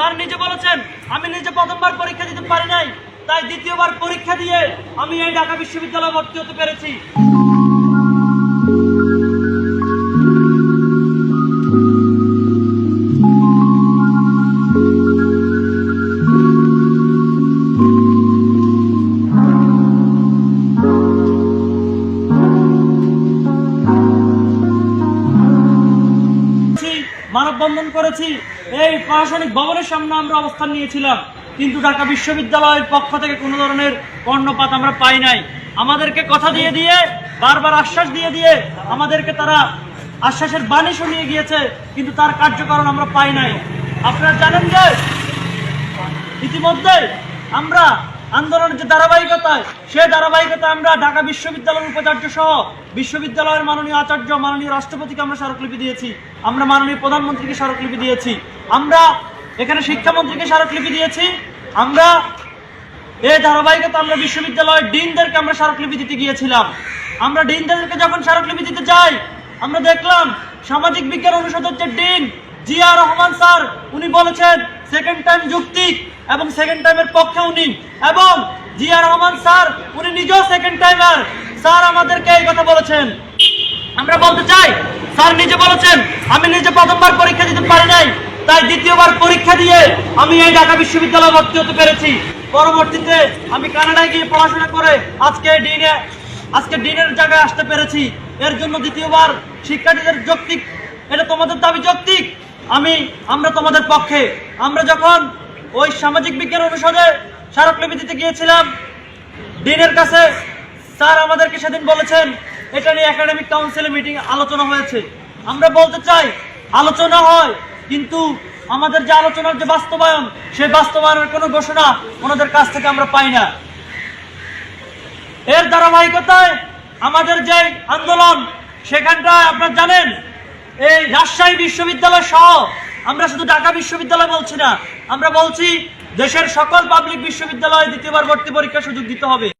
Sir নিজে বলেছেন, আমি নিজে প্রথমবার পরীক্ষা দিতে পারি নাই, তাই দ্বিতীয়বার পরীক্ষা দিয়ে আমি এই ঢাকা বিশ্ববিদ্যালয়ে ভর্তি হতে পেরেছি। মানববন্ধন করেছি। এই প্রশাসনিক ভবনের সামনে আমরা অবস্থান নিয়েছিলাম। কিন্তু ঢাকা বিশ্ববিদ্যালয়ের পক্ষ থেকে কোনো ধরনের কর্ণপাত আমরা পাই নাই। আমাদেরকে কথা দিয়ে দিয়ে, বারবার আশ্বাস দিয়ে দিয়ে আমাদেরকে তারা আশ্বাসের বাণী শুনিয়ে গিয়েছে, কিন্তু তার কার্যকরণ আমরা পাই নাই। আপনারা জানেন যে ইতিমধ্যে আমরা আন্দোলনের যে ধারাবাহিকতায় সেই ধারাবাহিকতা আমরা ঢাকা বিশ্ববিদ্যালয়ের উপাচার্য সহ বিশ্ববিদ্যালয়ের মাননীয় আচার্য, মাননীয় রাষ্ট্রপতিকে আমরা স্মারকলিপি দিয়েছি। আমরা মাননীয় প্রধানমন্ত্রীকে স্মারকলিপি দিয়েছি। আমরা এখানে শিক্ষামন্ত্রীকে স্মারকলিপি দিয়েছি। আমরা এই ধারাবাহিকতা আমরা বিশ্ববিদ্যালয়ের ডিনদেরকে আমরা স্মারকলিপি দিতে গিয়েছিলাম। আমরা ডিনদেরকে যখন স্মারকলিপি দিতে যাই, আমরা দেখলাম সামাজিক বিজ্ঞান অনুষদের যে ডিন জিয়া রহমান স্যার, উনি বলেছেন সেকেন্ড টাইম যুক্তিক এবং সেকেন্ড টাইমের পক্ষে উনি। এবং জিয়া রহমান স্যার, উনি নিজেও সেকেন্ড টাইমার স্যার আমাদেরকে এই কথা বলেছেন। আমরা বলতে চাই, স্যার নিজে বলেছেন, আমি নিজে প্রথমবার পরীক্ষা দিতে পারি নাই, তাই দ্বিতীয়বার পরীক্ষা দিয়ে আমি এই ঢাকা বিশ্ববিদ্যালয়ে ভর্তি হতে পেরেছি। পরবর্তীতে আমি কানাডায় গিয়ে পড়াশোনা করে আজকে ডিনে, আজকে ডিনের জায়গায় আসতে পেরেছি। এর জন্য দ্বিতীয়বার শিক্ষার্থীদের যৌক্তিক, এটা তোমাদের দাবি যৌক্তিক? আমি, আমরা তোমাদের পক্ষে। আমরা যখন ওই সামাজিক বিজ্ঞান অনুষদে স্মারকলিপি দিতে গিয়েছিলাম, ডিনের কাছে স্যার আমাদেরকে সেদিন বলেছেন, এটা নিয়ে একাডেমিক কাউন্সিলের মিটিং আলোচনা হয়েছে। আমরা বলতে চাই, আলোচনা হয়, কিন্তু আমাদের যে আলোচনার যে বাস্তবায়ন, সেই বাস্তবায়নের কোনো ঘোষণা ওনাদের কাছ থেকে আমরা পাই না। এর ধারাবাহিকতায় আমাদের যে আন্দোলন, সেখানটায় আপনারা জানেন এই রাজশাহী বিশ্ববিদ্যালয় সহ, আমরা শুধু ঢাকা বিশ্ববিদ্যালয় বলছি না, আমরা বলছি দেশের সকল পাবলিক বিশ্ববিদ্যালয়ে দ্বিতীয়বার ভর্তি পরীক্ষার সুযোগ দিতে হবে।